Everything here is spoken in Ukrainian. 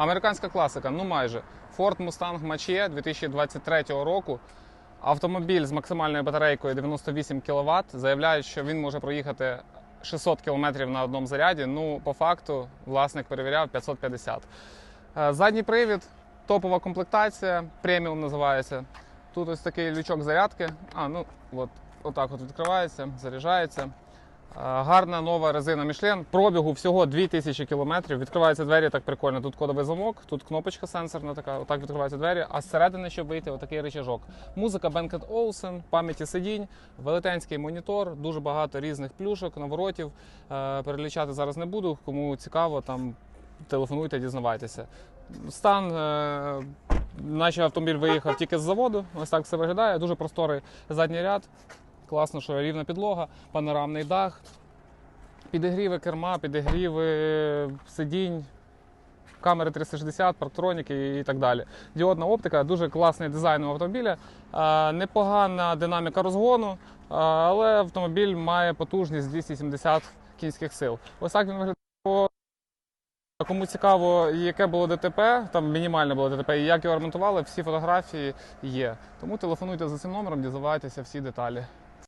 Американська класика, ну майже. Ford Mustang Mach-E 2023 року. Автомобіль з максимальною батарейкою 98 кВт. Заявляють, що він може проїхати 600 км на одному заряді. Ну, по факту, власник перевіряв 550. Е, Задній привід, топова комплектація, преміум називається. Тут ось такий лючок зарядки. А, ну от, отак от відкривається, заряджається. Е, Гарна нова резина Michelin. Пробігу всього 2000 км. Відкриваються двері так прикольно. Тут кодовий замок, тут кнопочка сенсорна така, отак відкриваються двері. А зсередини, щоб вийти, отакий рычажок. Музика Bang Olufsen, пам'яті сидінь, велетенський монітор, дуже багато різних плюшок, наворотів. Е, Перелічати зараз не буду. Кому цікаво, там телефонуйте, дізнавайтеся. Стан. е, Наче автомобіль виїхав тільки з заводу. Ось так все виглядає. Дуже просторий задній ряд. Класно, що рівна підлога, панорамний дах, підігріви керма, підігріви сидінь, камери 360, парктроніки і так далі. Діодна оптика, дуже класний дизайн у автомобіля. Непогана динаміка розгону, але автомобіль має потужність 270 кінських сил. Ось так він виглядає. Кому цікаво, яке було ДТП, там мінімальне було ДТП, і як його ремонтували, всі фотографії є. Тому телефонуйте за цим номером, дізнавайтеся всі деталі.